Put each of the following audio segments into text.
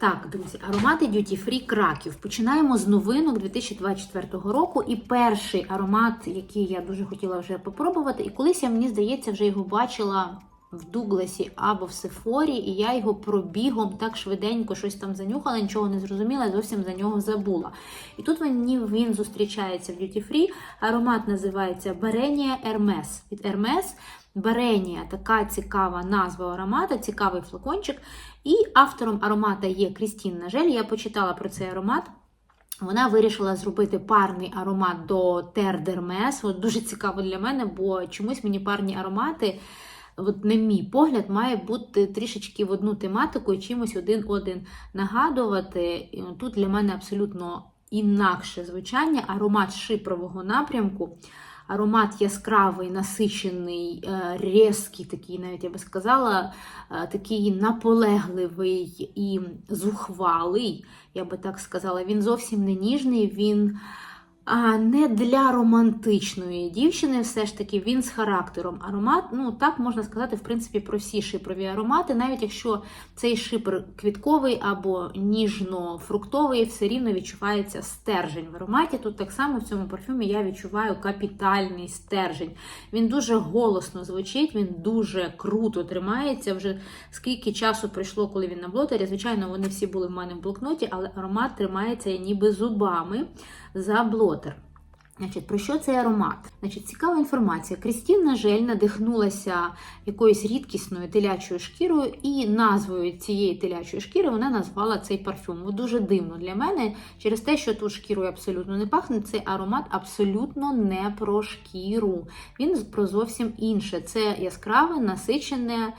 Так, друзі, аромати Duty Free Краків. Починаємо з новинок 2024 року. І перший аромат, який я дуже хотіла вже попробувати, і колись я, мені здається, вже його бачила в Дугласі або в Сефорі, і я його пробігом так швиденько щось там занюхала, нічого не зрозуміла, зовсім за нього забула. І тут мені він зустрічається в Duty Free. Аромат називається Баренія Hermes від Hermes. Баренія така цікава назва аромата, цікавий флакончик. І автором аромата є Крістін Нажель. Я почитала про цей аромат. Вона вирішила зробити парний аромат до D'Hermes. От дуже цікаво для мене, бо чомусь мені парні аромати, от на мій погляд, має бути трішечки в одну тематику і чимось один-один нагадувати. Тут для мене абсолютно інакше звучання, аромат шипрового напрямку. Аромат яскравий, насичений, е, різкий, такий, навіть я би сказала, е, такий наполегливий і зухвалий, я би так сказала. Він зовсім не ніжний, він не для романтичної дівчини, все ж таки він з характером. Аромат, ну так можна сказати, в принципі, про всі шипрові аромати, навіть якщо цей шипр квітковий або ніжно-фруктовий, все рівно відчувається стержень в ароматі. Тут так само в цьому парфюмі я відчуваю капітальний стержень. Він дуже голосно звучить, він дуже круто тримається. Вже скільки часу пройшло, коли він на блотері. Звичайно, вони всі були в мене в блокноті, але аромат тримається ніби зубами за блотер. Значить, Про що цей аромат? Значить, Цікава інформація. Крістін Жель надихнулася якоюсь рідкісною телячою шкірою, і назвою цієї телячої шкіри вона назвала цей парфюм. От Дуже дивно для мене через те, що тут шкірою абсолютно не пахне, цей аромат абсолютно не про шкіру. Він про зовсім інше. Це яскраве, насичене.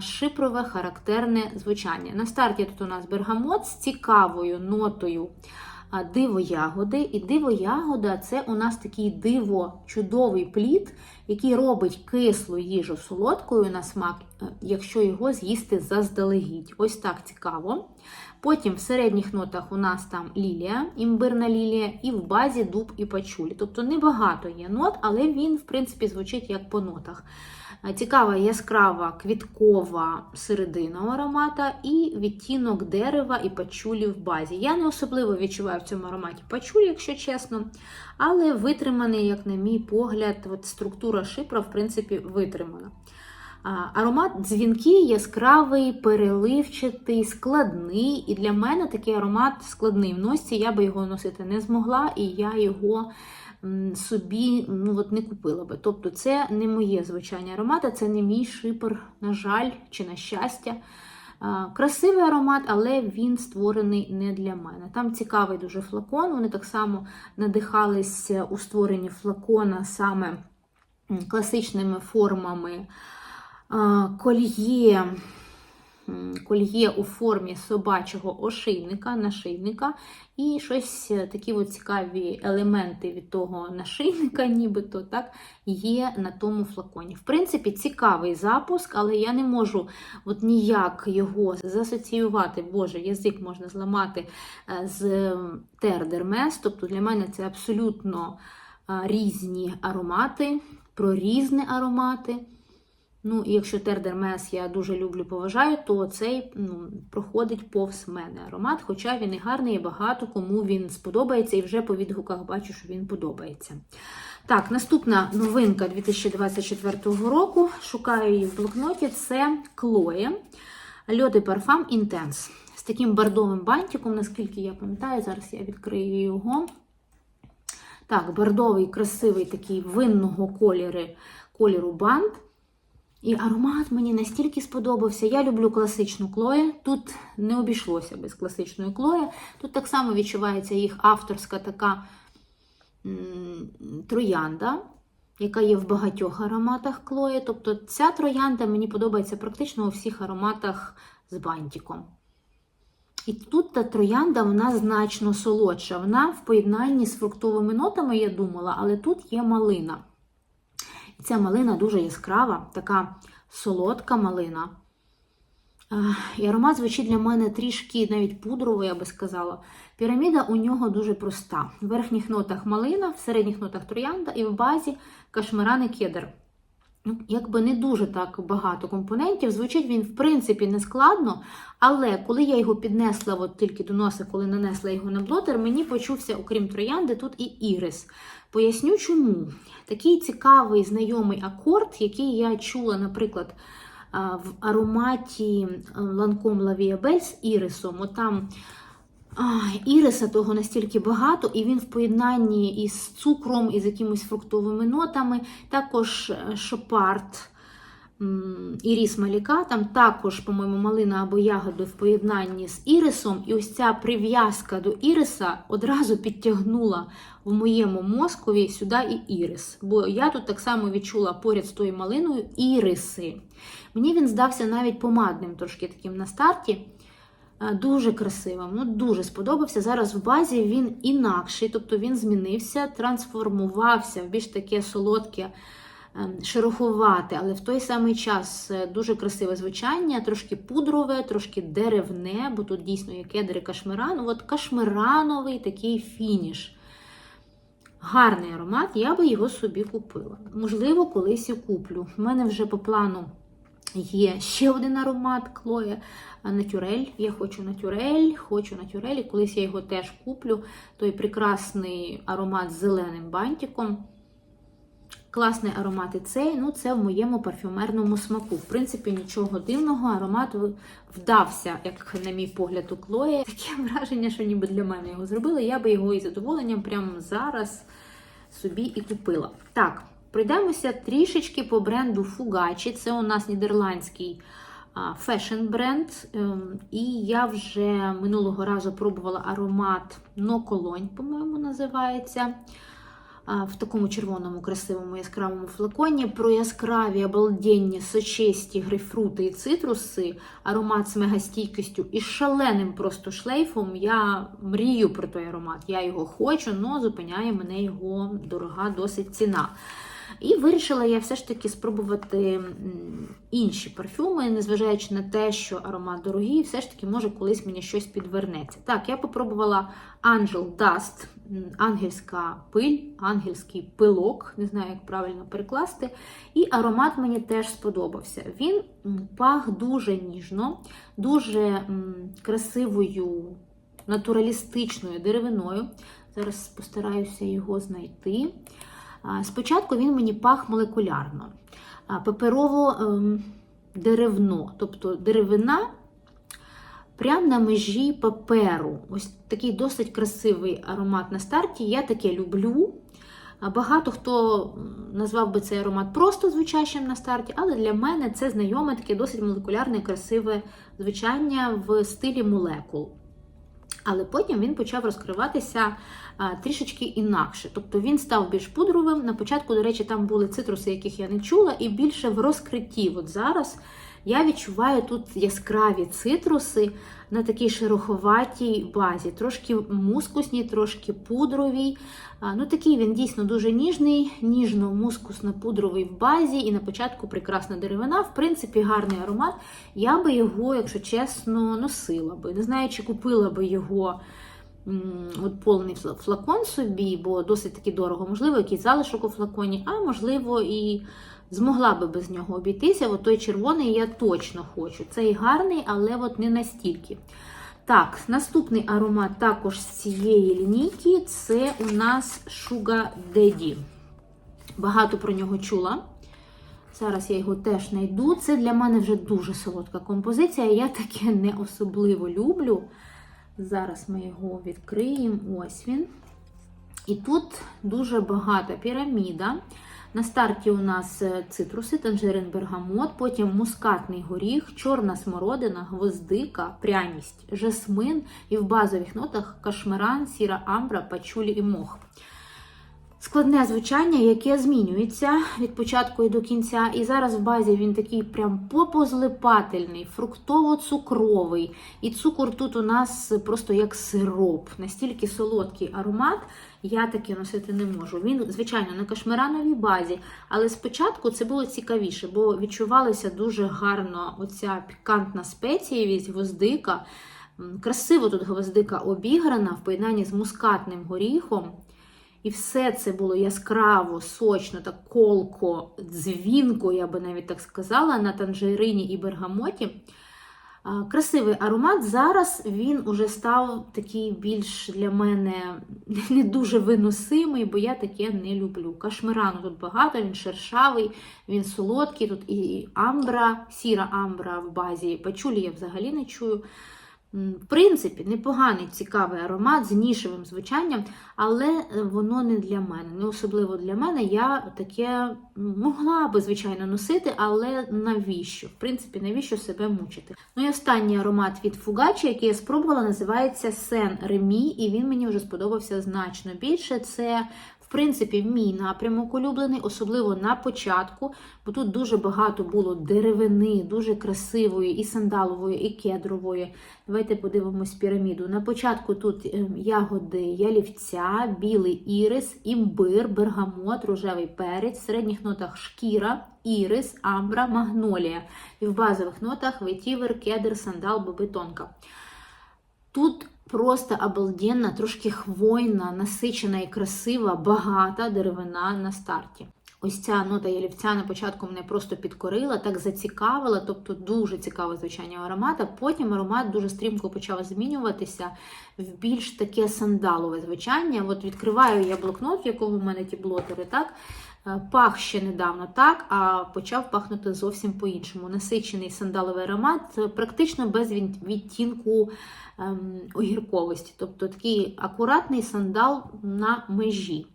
Шипрове характерне звучання. На старті тут у нас бергамот з цікавою нотою диво ягоди. І диво ягода це у нас такий диво чудовий плід, який робить кислу їжу солодкою на смак, е, якщо його з'їсти заздалегідь. Ось так цікаво. Потім в середніх нотах у нас там лілія, імбирна лілія, і в базі дуб і пачулі. Тобто небагато є нот, але він, в принципі, звучить як по нотах. Цікава яскрава квіткова середина аромата і відтінок дерева і пачулі в базі. Я не особливо відчуваю в цьому ароматі пачулі, якщо чесно, але витриманий, як на мій погляд, от структура шипра, в принципі, витримана. Аромат дзвінкий, яскравий, переливчатий, складний. І для мене такий аромат складний в носці, я би його носити не змогла, і я його собі ну, от не купила би. Тобто, це не моє звучання аромата, це не мій шипер, на жаль, чи на щастя. Красивий аромат, але він створений не для мене. Там цікавий дуже флакон. Вони так само надихалися у створенні флакона саме класичними формами кольє кольє у формі собачого ошейника, нашийника, і щось е, такі от цікаві елементи від того нашийника, нібито так, є на тому флаконі. В принципі, цікавий запуск, але я не можу от ніяк його засоціювати, боже, язик можна зламати е, з тердермес. Тобто для мене це абсолютно різні аромати, про різні аромати. Ну, і якщо тердермес я дуже люблю, поважаю, то цей ну, проходить повз мене аромат, хоча він і гарний, і багато кому він сподобається, і вже по відгуках бачу, що він подобається. Так, наступна новинка 2024 року. Шукаю її в блокноті. Це Chloe Льоди Parfum Intense. З таким бордовим бантиком, наскільки я пам'ятаю, зараз я відкрию його. Так, бордовий, красивий такий винного кольору, кольору бант. І аромат мені настільки сподобався. Я люблю класичну клою. Тут не обійшлося без класичної клої. Тут так само відчувається їх авторська така троянда, яка є в багатьох ароматах клої. Тобто ця троянда мені подобається практично у всіх ароматах з бантиком. І тут та троянда вона значно солодша. Вона в поєднанні з фруктовими нотами, я думала, але тут є малина. Ця малина дуже яскрава, така солодка малина. І аромат звучить для мене трішки навіть пудровий, я би сказала. Піраміда у нього дуже проста. В верхніх нотах малина, в середніх нотах троянда і в базі кашмирани кедр. Ну, якби не дуже так багато компонентів. Звучить він, в принципі, не складно, але коли я його піднесла от тільки до носа, коли нанесла його на блотер, мені почувся, окрім троянди, тут і ірис. Поясню чому. Такий цікавий знайомий акорд, який я чула, наприклад, в ароматі Ланком Лавіабель з ірисом. Отам Іриса того настільки багато, і він в поєднанні із цукром, і з якимись фруктовими нотами. Також е, шопарт м, Іріс Маліка, там також, по-моєму, малина або ягоди в поєднанні з ірисом. І ось ця прив'язка до іриса одразу підтягнула в моєму мозкові сюди і ірис. Бо я тут так само відчула поряд з тою малиною іриси. Мені він здався навіть помадним, трошки таким на старті. Е, Дуже красивим, ну дуже сподобався. Зараз в базі він інакший, тобто він змінився, трансформувався в більш таке солодке, ем, шероховате, але в той самий час е, дуже красиве звучання, трошки пудрове, трошки деревне, бо тут дійсно є кедри кашмиран. От кашмирановий такий фініш. Гарний аромат, я би його собі купила. Можливо, колись і куплю. У мене вже по плану є ще один аромат Клоє Натюрель. Я хочу натюрель, хочу натюрель, і колись я його теж куплю. Той прекрасний аромат з зеленим бантиком. Класний аромат і цей, ну це в моєму парфюмерному смаку. В принципі, нічого дивного, аромат вдався, як на мій погляд, у Клої. Таке враження, що ніби для мене його зробили. Я би його із задоволенням прямо зараз собі і купила. Так, пройдемося трішечки по бренду Фугачі. Це у нас нідерландський фешн бренд. Ем, І я вже минулого разу пробувала аромат Cologne, по-моєму, називається. В такому червоному, красивому яскравому флаконі. Про яскраві, обалденні, сочисті грейпфрути і цитруси, аромат з мегастійкістю і шаленим просто шлейфом. Я мрію про той аромат. Я його хочу, але зупиняє мене його дорога, досить ціна. І вирішила я все ж таки спробувати інші парфюми, незважаючи на те, що аромат дорогий, все ж таки, може, колись мені щось підвернеться. Так, я попробувала Angel Dust, ангельська пиль, ангельський пилок, не знаю, як правильно перекласти. І аромат мені теж сподобався. Він пах дуже ніжно, дуже красивою, натуралістичною деревиною. Зараз постараюся його знайти. Спочатку він мені пах молекулярно, паперово-деревно, тобто деревина прямо на межі паперу. Ось такий досить красивий аромат на старті. Я таке люблю. Багато хто назвав би цей аромат просто звучащим на старті, але для мене це знайоме таке досить молекулярне, красиве звучання в стилі молекул. Але потім він почав розкриватися а, трішечки інакше. Тобто він став більш пудровим. На початку, до речі, там були цитруси, яких я не чула, і більше в розкритті. От зараз я відчуваю тут яскраві цитруси на такій шероховатій базі. Трошки мускусні, трошки пудрові. Ну, Такий він дійсно дуже ніжний, ніжно-мускусно-пудровий в базі, і на початку прекрасна деревина. В принципі, гарний аромат. Я би його, якщо чесно, носила би. Не знаю, чи купила би його от повний флакон собі, бо досить таки дорого. Можливо, якийсь залишок у флаконі, а можливо, і змогла би без нього обійтися. От той червоний я точно хочу. Цей гарний, але от не настільки. Так, наступний аромат також з цієї лінійки це у нас Sugar Daddy. Багато про нього чула. Зараз я його теж знайду. Це для мене вже дуже солодка композиція. Я таке не особливо люблю. Зараз ми його відкриємо. Ось він. І тут дуже багата піраміда. На старті у нас е, цитруси, танжерин, бергамот, потім мускатний горіх, чорна смородина, гвоздика, пряність, жасмин і в базових нотах кашмиран, сіра амбра, пачулі і мох. Складне звучання, яке змінюється від початку і до кінця. І зараз в базі він такий прям попозлипательний, фруктово-цукровий. І цукор тут у нас просто як сироп. Настільки солодкий аромат, я таке носити не можу. Він, звичайно, на кашмирановій базі, але спочатку це було цікавіше, бо відчувалася дуже гарно оця пікантна спецієвість, гвоздика. Красиво тут гвоздика обіграна в поєднанні з мускатним горіхом. І все це було яскраво, сочно, так колко, дзвінко, я би навіть так сказала, на танжерині і бергамоті. Красивий аромат. Зараз він уже став такий більш для мене не дуже виносимий, бо я таке не люблю. Кашмирану тут багато, він шершавий, він солодкий. Тут і амбра, сіра амбра в базі. Пачулі я взагалі не чую. В принципі, непоганий цікавий аромат з нішевим звучанням, але е, воно не для мене. Не особливо для мене. Я таке могла би, звичайно, носити, але навіщо? В принципі, навіщо себе мучити? Ну і останній аромат від Фугачі, який я спробувала, називається Сен Ремі, і він мені вже сподобався значно більше. Це в принципі, мій напрямок улюблений, особливо на початку, бо тут дуже багато було деревини, дуже красивої, і сандалової, і кедрової. Давайте подивимось піраміду. На початку тут е, ягоди ялівця, білий ірис, імбир, бергамот, рожевий перець, в середніх нотах шкіра, ірис, амбра, магнолія. І в базових нотах ветівер, кедр, сандал, боби тонка. Тут просто обалденна, трошки хвойна, насичена і красива, багата деревина на старті. Ось ця нота ялівця на початку мене просто підкорила, так зацікавила, тобто дуже цікаве звучання аромата. Потім аромат дуже стрімко почав змінюватися в більш таке сандалове звучання. От відкриваю я блокнот, в якому в мене ті блотери, так? Е, Пах ще недавно так, а почав пахнути зовсім по-іншому. Насичений сандаловий аромат, е, практично без відтінку ем, огірковості. Тобто такий акуратний сандал на межі.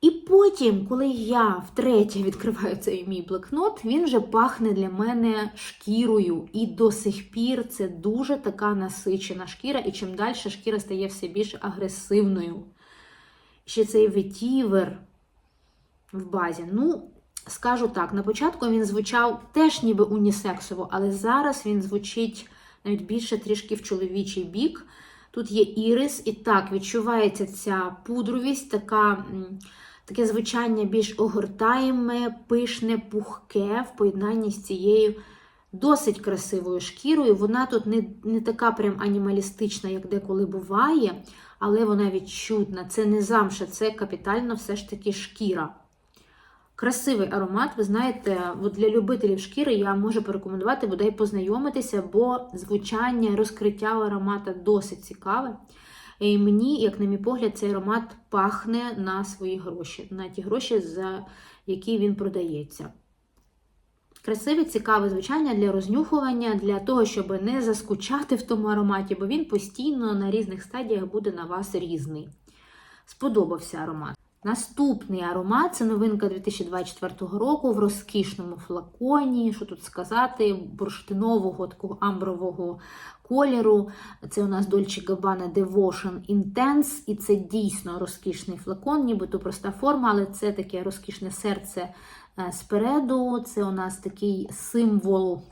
І потім, коли я втретє відкриваю цей мій блокнот, він вже пахне для мене шкірою. І до сих пір це дуже така насичена шкіра, і чим далі шкіра стає все більш агресивною. Ще цей ветівер в базі. Ну, скажу так, на початку він звучав теж ніби унісексово, але зараз він звучить навіть більше трішки в чоловічий бік. Тут є ірис, і так відчувається ця пудровість, така, таке звучання більш огортаєме, пишне, пухке в поєднанні з цією досить красивою шкірою. Вона тут не, не така прям анімалістична, як деколи буває, але вона відчутна. Це не замша, це капітально все ж таки шкіра. Красивий аромат, ви знаєте, от для любителів шкіри я можу порекомендувати бодай познайомитися, бо звучання, розкриття аромата досить цікаве. І мені, як на мій погляд, цей аромат пахне на свої гроші, на ті гроші, за які він продається. Красиве, цікаве звучання для рознюхування, для того, щоб не заскучати в тому ароматі, бо він постійно на різних стадіях буде на вас різний. Сподобався аромат. Наступний аромат це новинка 2024 року в розкішному флаконі. Що тут сказати, бурштинового такого амбрового кольору. Це у нас Dolce Gabbana Devotion Intense, і це дійсно розкішний флакон, нібито проста форма, але це таке розкішне серце е, спереду. Це у нас такий символ.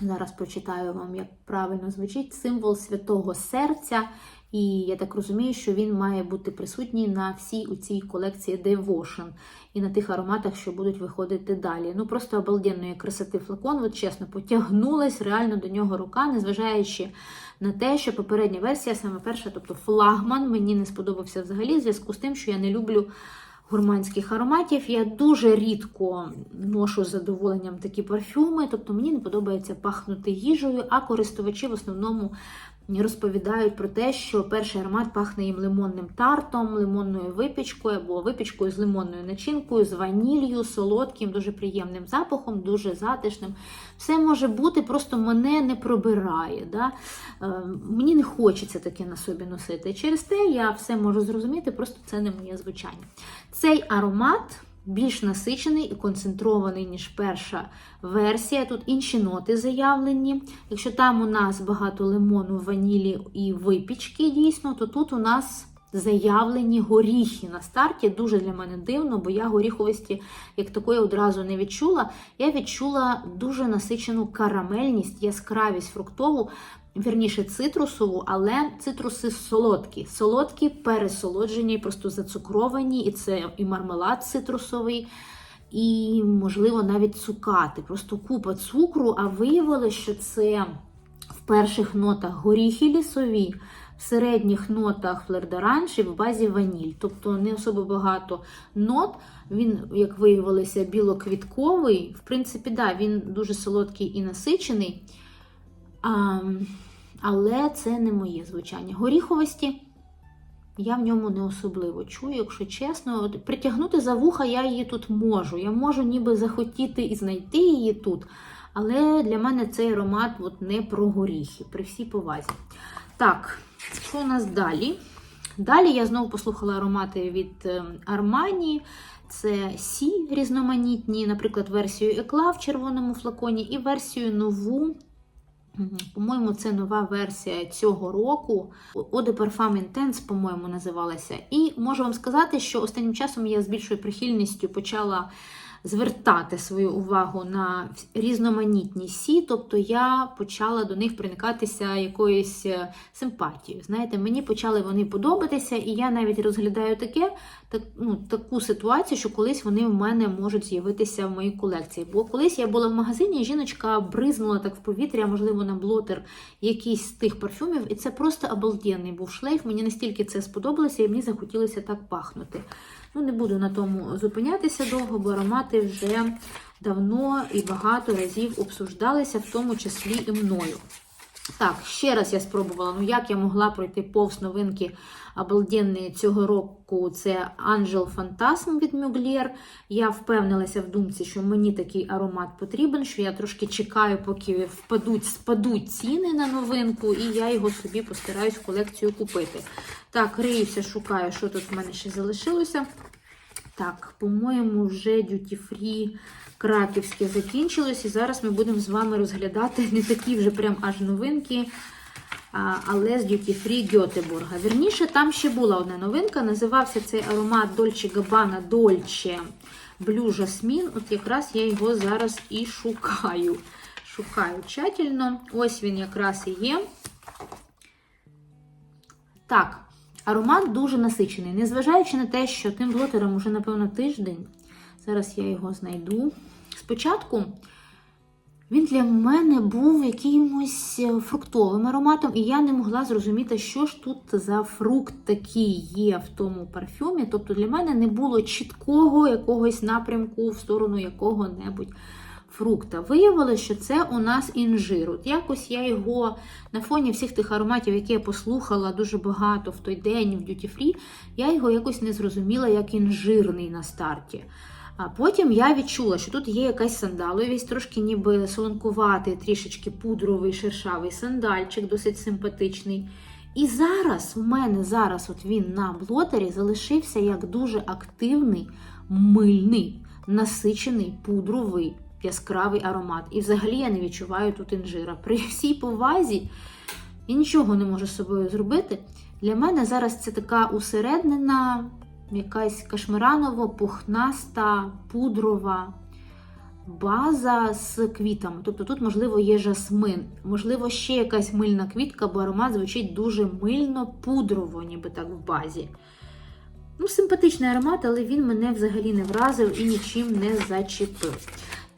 Зараз прочитаю вам, як правильно звучить символ святого серця. І я так розумію, що він має бути присутній на всій у цій колекції Devotion і на тих ароматах, що будуть виходити далі. Ну просто обалденної красоти флакон, от чесно, потягнулась реально до нього рука, незважаючи на те, що попередня версія, саме перша, тобто флагман, мені не сподобався взагалі, в зв'язку з тим, що я не люблю. Гурманських ароматів. Я дуже рідко ношу з задоволенням такі парфюми, тобто мені не подобається пахнути їжею, а користувачі в основному розповідають про те, що перший аромат пахне їм лимонним тартом, лимонною випічкою або випічкою з лимонною начинкою, з ванілью, солодким, дуже приємним запахом, дуже затишним. Все може бути, просто мене не пробирає. Да? Е, мені не хочеться таке на собі носити. Через те я все можу зрозуміти, просто це не моє звучання. Цей аромат більш насичений і концентрований, ніж перша версія. Тут інші ноти заявлені. Якщо там у нас багато лимону, ванілі і випічки, дійсно, то тут у нас. Заявлені горіхи на старті. Дуже для мене дивно, бо я горіховості як такої одразу не відчула. Я відчула дуже насичену карамельність, яскравість фруктову, вірніше цитрусову, але цитруси солодкі. Солодкі, пересолоджені, просто зацукровані, і це і мармелад цитрусовий, і, можливо, навіть цукати. Просто купа цукру, а виявилося, що це в перших нотах горіхи лісові. В середніх нотах флердоранж і в базі ваніль. Тобто не особо багато нот. Він, як виявилося, білоквітковий. В принципі, да, він дуже солодкий і насичений. А, але це не моє звучання. Горіховості я в ньому не особливо чую, якщо чесно. Притягнути за вуха я її тут можу. Я можу ніби захотіти і знайти її тут. Але для мене цей аромат от не про горіхи, при всій повазі. Так, що у нас далі? Далі я знову послухала аромати від Armani. Це Сі різноманітні, наприклад, версію Екла в червоному флаконі і версію нову. По-моєму, це нова версія цього року. Eau de Parfum Intense, по-моєму, називалася. І можу вам сказати, що останнім часом я з більшою прихильністю почала звертати свою увагу на різноманітні сі, тобто я почала до них проникатися якоюсь е, симпатією. Знаєте, мені почали вони подобатися, і я навіть розглядаю таке, так, ну, таку ситуацію, що колись вони в мене можуть з'явитися в моїй колекції. Бо колись я була в магазині, жіночка бризнула так в повітря, можливо, на блотер якийсь з тих парфюмів, і це просто обалденний був шлейф. Мені настільки це сподобалося, і мені захотілося так пахнути. Ну, не буду на тому зупинятися довго, бо аромати вже давно і багато разів обсуждалися, в тому числі і мною. Так, ще раз я спробувала, ну як я могла пройти повз новинки обалденні цього року. Це Angel Phantasm від Mugler. Я впевнилася в думці, що мені такий аромат потрібен, що я трошки чекаю, поки впадуть, спадуть ціни на новинку, і я його собі постараюсь в колекцію купити. Так, риюся, шукаю, що тут в мене ще залишилося. Так, по-моєму, вже Duty Free краківське закінчилось. І зараз ми будемо з вами розглядати не такі вже прям аж новинки, але з Duty Free Гьотеборга. Вірніше, там ще була одна новинка. Називався цей аромат Dolce Gabbana Dolce Blue Jasmine. От якраз я його зараз і шукаю. Шукаю тщательно. Ось він якраз і є. Так. Аромат дуже насичений, незважаючи на те, що тим блотером уже, напевно, тиждень. Зараз я його знайду. Спочатку він для мене був якимось фруктовим ароматом, і я не могла зрозуміти, що ж тут за фрукт такий є в тому парфюмі. Тобто для мене не було чіткого якогось напрямку в сторону якого-небудь фрукта. Виявилося, що це у нас інжир. От якось я його на фоні всіх тих ароматів, які я послухала дуже багато в той день в Duty Free, я його якось не зрозуміла як інжирний на старті. А потім я відчула, що тут є якась сандаловість, трошки ніби солонкуватий, трішечки пудровий, шершавий сандальчик, досить симпатичний. І зараз у мене зараз от він на блотері залишився як дуже активний, мильний, насичений пудровий яскравий аромат. І взагалі я не відчуваю тут інжира. При всій повазі я нічого не можу з собою зробити. Для мене зараз це така усереднена, якась кашмираново-пухнаста, пудрова база з квітами. Тобто тут, можливо, є жасмин, можливо, ще якась мильна квітка, бо аромат звучить дуже мильно-пудрово, ніби так в базі. Ну, Симпатичний аромат, але він мене взагалі не вразив і нічим не зачепив.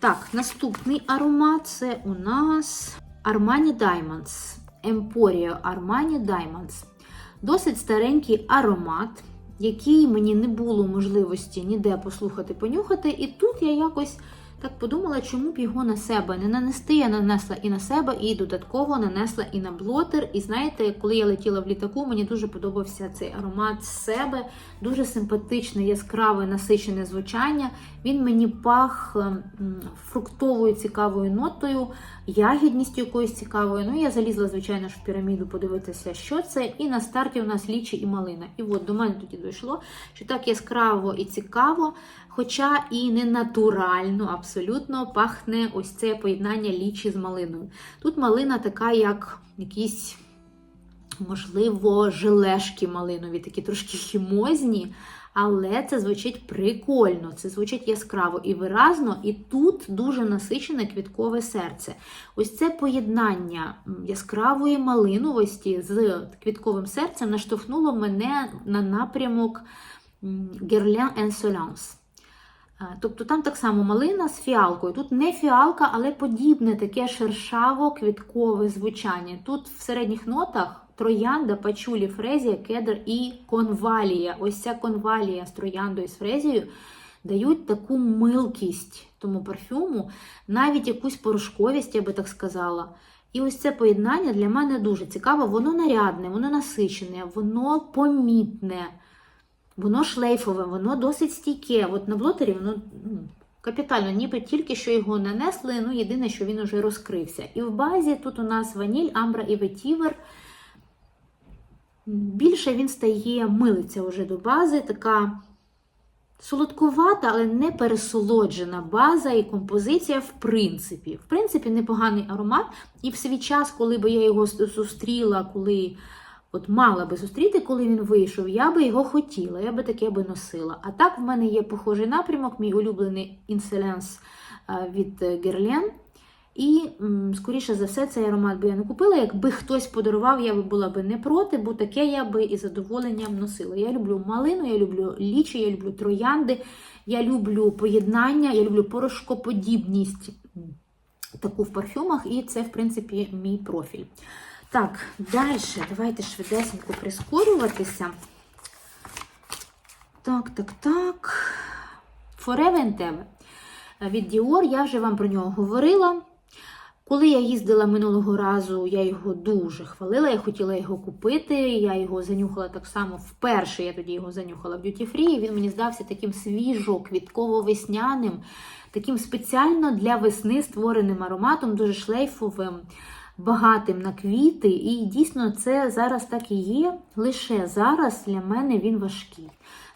Так, наступний аромат це у нас Armani Diamonds. Emporio Armani Diamonds. Досить старенький аромат, який мені не було можливості ніде послухати, понюхати. І тут я якось так подумала, чому б його на себе не нанести. Я нанесла і на себе, і додатково нанесла і на блотер. І знаєте, коли я летіла в літаку, мені дуже подобався цей аромат з себе. Дуже симпатичне, яскраве, насичене звучання. Він мені пах фруктовою цікавою нотою, ягідністю якоюсь цікавою. Ну, я залізла, звичайно ж, в піраміду подивитися, що це. І на старті у нас лічі і малина. І от до мене тоді дійшло, що так яскраво і цікаво, хоча і не натурально, абсолютно пахне ось це поєднання лічі з малиною. Тут малина така, як якісь. Можливо, желешки малинові, такі трошки хімозні, але це звучить прикольно, це звучить яскраво і виразно, і тут дуже насичене квіткове серце. Ось це поєднання яскравої малиновості з квітковим серцем наштовхнуло мене на напрямок Guerlain Insolence. Тобто там так само малина з фіалкою. Тут не фіалка, але подібне таке шершаво-квіткове звучання. Тут в середніх нотах троянда, пачулі, фрезія, кедр і конвалія. Ось ця конвалія з трояндою і з фрезією дають таку милкість тому парфюму, навіть якусь порошковість, я би так сказала. І ось це поєднання для мене дуже цікаве. Воно нарядне, воно насичене, воно помітне, воно шлейфове, воно досить стійке. От на блотері воно ну, капітально, ніби тільки що його нанесли, ну єдине, що він уже розкрився. І в базі тут у нас ваніль, амбра і ветівер. Більше він стає, милиться вже до бази, така солодкувата, але не пересолоджена база і композиція, в принципі. В принципі, непоганий аромат. І в свій час, коли би я його зустріла, коли от мала би зустріти, коли він вийшов, я би його хотіла, я би таке би носила. А так в мене є похожий напрямок, мій улюблений інселенс від Guerlain. І, скоріше за все, цей аромат би я не купила. Якби хтось подарував, я би була би не проти, бо таке я би із задоволенням носила. Я люблю малину, я люблю лічі, я люблю троянди, я люблю поєднання, я люблю порошкоподібність таку в парфюмах, і це, в принципі, мій профіль. Так, далі, давайте швидесенько прискорюватися. Так, так, так. Forever and Ever. Від Dior, я вже вам про нього говорила. Коли я їздила минулого разу, я його дуже хвалила, я хотіла його купити. Я його занюхала так само вперше. Я тоді його занюхала в Duty Free, і Він мені здався таким свіжо, квітково-весняним, таким спеціально для весни створеним ароматом, дуже шлейфовим, багатим на квіти. І дійсно це зараз так і є. Лише зараз для мене він важкий.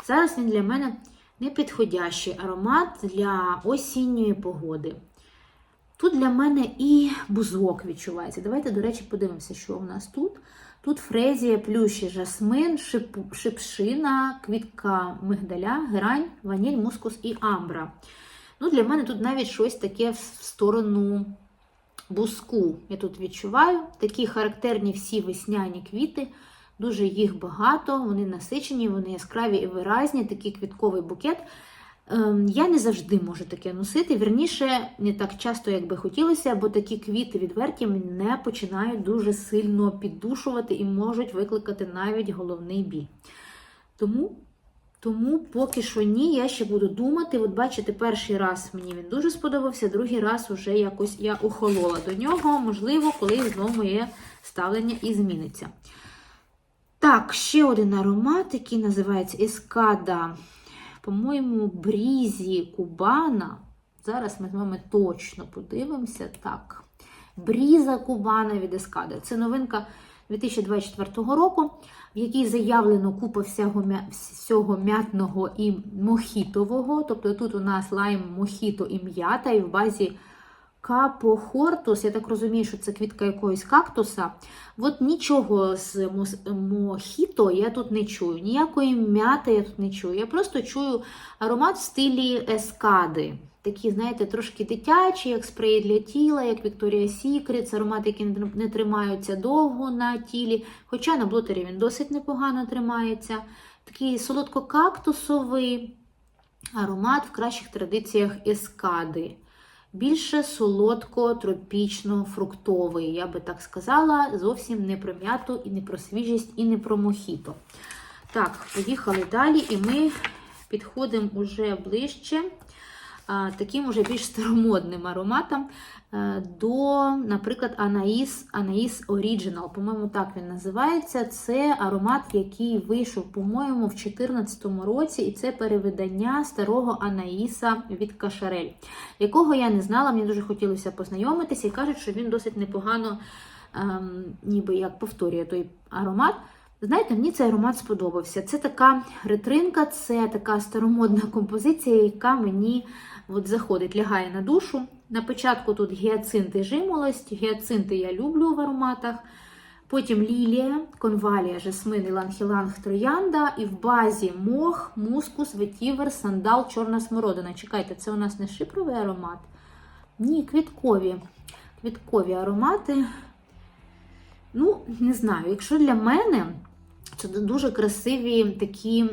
Зараз він для мене непідходящий аромат для осінньої погоди. Тут для мене і бузок відчувається. Давайте, до речі, подивимося, що у нас тут. Тут фрезія, плющі, жасмин, шип, шипшина, квітка мигдаля, герань, ваніль, мускус і амбра. Ну, Для мене тут навіть щось таке в сторону бузку. Я тут відчуваю такі характерні всі весняні квіти. Дуже їх багато, вони насичені, вони яскраві і виразні, такий квітковий букет. Я не завжди можу таке носити. Вірніше, не так часто, як би хотілося, бо такі квіти відверті мене починають дуже сильно піддушувати і можуть викликати навіть головний біль. Тому, тому поки що ні, я ще буду думати. От бачите, перший раз мені він дуже сподобався, другий раз вже якось я охолола до нього, можливо, коли знову моє ставлення і зміниться. Так, ще один аромат, який називається Ескада. По-моєму, брізі Кубана. Зараз ми з вами точно подивимося. Так, Бріза Кубана від Ескада. Це новинка 2024 року, в якій заявлено купа всього, всього м'ятного і мохітового. Тобто тут у нас лайм мохіто і м'ята, і в базі Капохортус, я так розумію, що це квітка якогось кактуса. От нічого з мохіто я тут не чую, ніякої м'яти я тут не чую. Я просто чую аромат в стилі ескади. Такі, знаєте, трошки дитячі, як спрей для тіла, як Victoria's Secret, аромати, які не тримаються довго на тілі. Хоча на блотері він досить непогано тримається. Такий солодко-кактусовий аромат в кращих традиціях ескади більше солодко-тропічно-фруктовий, я би так сказала, зовсім не про м'яту, і не про свіжість, і не про мохіто. Так, поїхали далі, і ми підходимо уже ближче таким уже більш старомодним ароматом е, до, наприклад, Анаїс Анаїс Original. По-моєму, так він називається. Це аромат, який вийшов, по-моєму, в 2014 році, і це перевидання старого Анаїса від Кашарель, якого я не знала, мені дуже хотілося познайомитися, і кажуть, що він досить непогано, ем, ніби як повторює той аромат. Знаєте, мені цей аромат сподобався. Це така ретринка, це така старомодна композиція, яка мені от заходить, лягає на душу. На початку тут гіацинти жимолость. Гіацинти я люблю в ароматах. Потім лілія, конвалія, жасмин, іланг-іланг, троянда. І в базі мох, мускус, ветівер, сандал, чорна смородина. Чекайте, це у нас не шипровий аромат? Ні, квіткові. Квіткові аромати. Ну, не знаю, якщо для мене це дуже красиві такі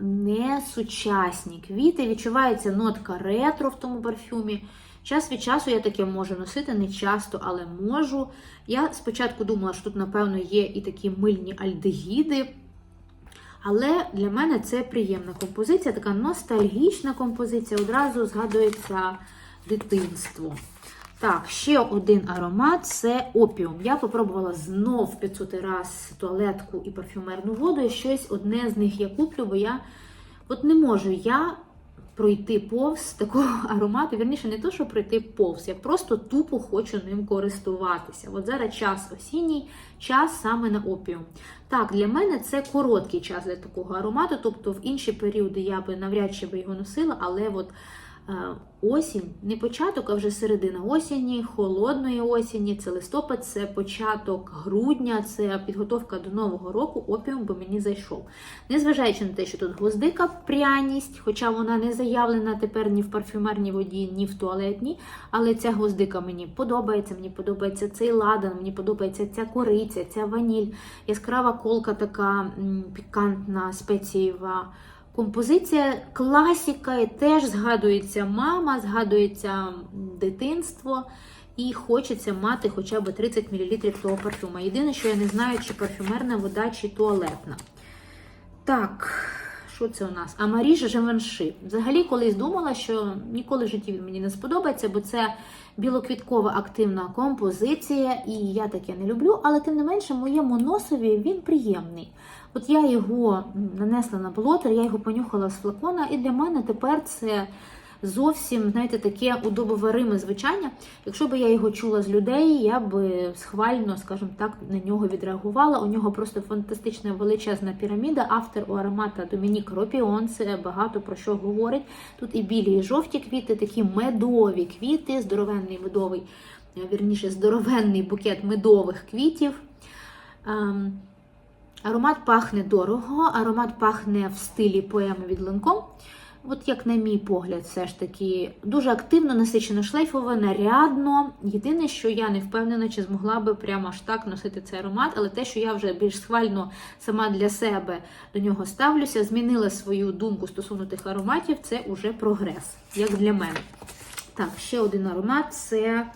несучасні квіти. Відчувається нотка ретро в тому парфюмі. Час від часу я таке можу носити, не часто, але можу. Я спочатку думала, що тут, напевно, є і такі мильні альдегіди. Але для мене це приємна композиція, така ностальгічна композиція. Одразу згадується дитинство. Так, ще один аромат це опіум. Я попробувала знов 500 раз туалетку і парфюмерну воду, і щось одне з них я куплю, бо я от не можу я пройти повз такого аромату. Вірніше, не то, що пройти повз, я просто тупо хочу ним користуватися. От зараз час осінній, час саме на опіум. Так, для мене це короткий час для такого аромату, тобто в інші періоди я би навряд чи би його носила, але от осінь, не початок, а вже середина осені, холодної осені, це листопад, це початок грудня, це підготовка до нового року. Опіум би мені зайшов. Незважаючи на те, що тут гвоздика, пряність, хоча вона не заявлена тепер ні в парфюмерній воді, ні в туалетній, але ця гвоздика мені подобається. Мені подобається цей ладан, мені подобається ця кориця, ця ваніль, яскрава колка така пікантна, спецієва. Композиція класіка, і теж згадується мама, згадується дитинство, і хочеться мати хоча б 30 мл того парфюма. Єдине, що я не знаю, чи парфюмерна вода, чи туалетна. Так, що це у нас? Амаріж Живанши. Взагалі, колись думала, що ніколи в житті він мені не сподобається, бо це білоквіткова активна композиція, і я таке не люблю, але тим не менше, моєму носові він приємний. От я його нанесла на блотер, я його понюхала з флакона, і для мене тепер це зовсім, знаєте, таке удобовариме звучання. Якщо б я його чула з людей, я б схвально, скажімо так, на нього відреагувала. У нього просто фантастична величезна піраміда. Автор у аромата Домінік Ропіон. Це багато про що говорить. Тут і білі, і жовті квіти, такі медові квіти, здоровенний медовий, е, вірніше, здоровенний букет медових квітів. Аромат пахне дорого, аромат пахне в стилі поеми від Ленком. От як на мій погляд, все ж таки дуже активно, насичено шлейфово, нарядно. Єдине, що я не впевнена, чи змогла би прямо аж так носити цей аромат, але те, що я вже більш схвально сама для себе до нього ставлюся, змінила свою думку стосовно тих ароматів, це уже прогрес, як для мене. Так, ще один аромат це.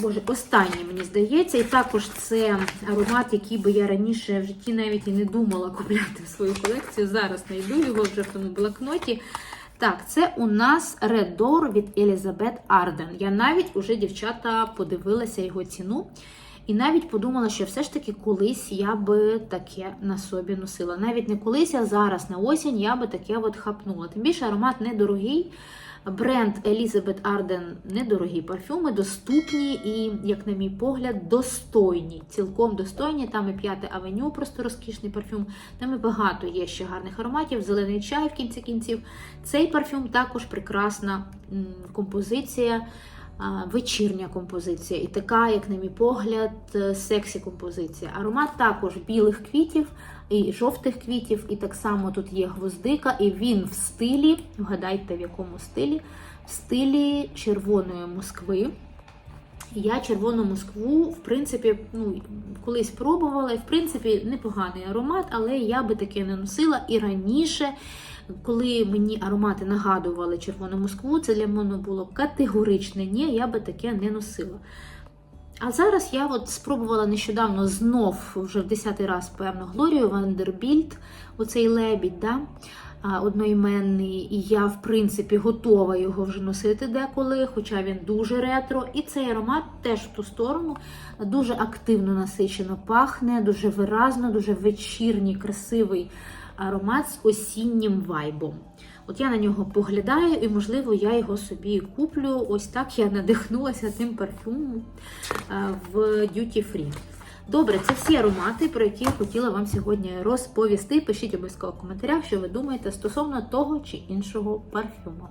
Боже, останній, мені здається, і також це аромат, який би я раніше в житті навіть і не думала купляти в свою колекцію. Зараз знайду його вже в тому блокноті. Так, це у нас Door від Елізабет Арден. Я навіть уже, дівчата, подивилася його ціну. І навіть подумала, що все ж таки колись я би таке на собі носила. Навіть не колись, а зараз на осінь я би таке от хапнула. Тим більше аромат недорогий. Бренд Елізабет Арден недорогі парфюми, доступні і, як на мій погляд, достойні. Цілком достойні. Там і п'яте авеню, просто розкішний парфюм. Там і багато є ще гарних ароматів. Зелений чай в кінці кінців. Цей парфюм також прекрасна композиція. Вечірня композиція, і така, як на мій погляд, е, сексі композиція. Аромат також білих квітів і жовтих квітів, і так само тут є гвоздика, і він в стилі, вгадайте в якому стилі, в стилі червоної Москви. Я червону Москву, в принципі, ну, колись пробувала, і в принципі непоганий аромат, але я би таке не носила. І раніше, коли мені аромати нагадували червону Москву, це для мене було категоричне ні, я би таке не носила. А зараз я от спробувала нещодавно знов, вже в 10-й раз, певно, Глорію Вандербільд, оцей лебідь, да? одноіменний, і я, в принципі, готова його вже носити деколи, хоча він дуже ретро. І цей аромат теж в ту сторону дуже активно насичено пахне, дуже виразно, дуже вечірній, красивий аромат з осіннім вайбом. От я на нього поглядаю, і, можливо, я його собі куплю. Ось так я надихнулася тим парфюмом е, в Duty Free. Добре, це всі аромати, про які я хотіла вам сьогодні розповісти. Пишіть обов'язково в коментарях, що ви думаєте стосовно того чи іншого парфюму.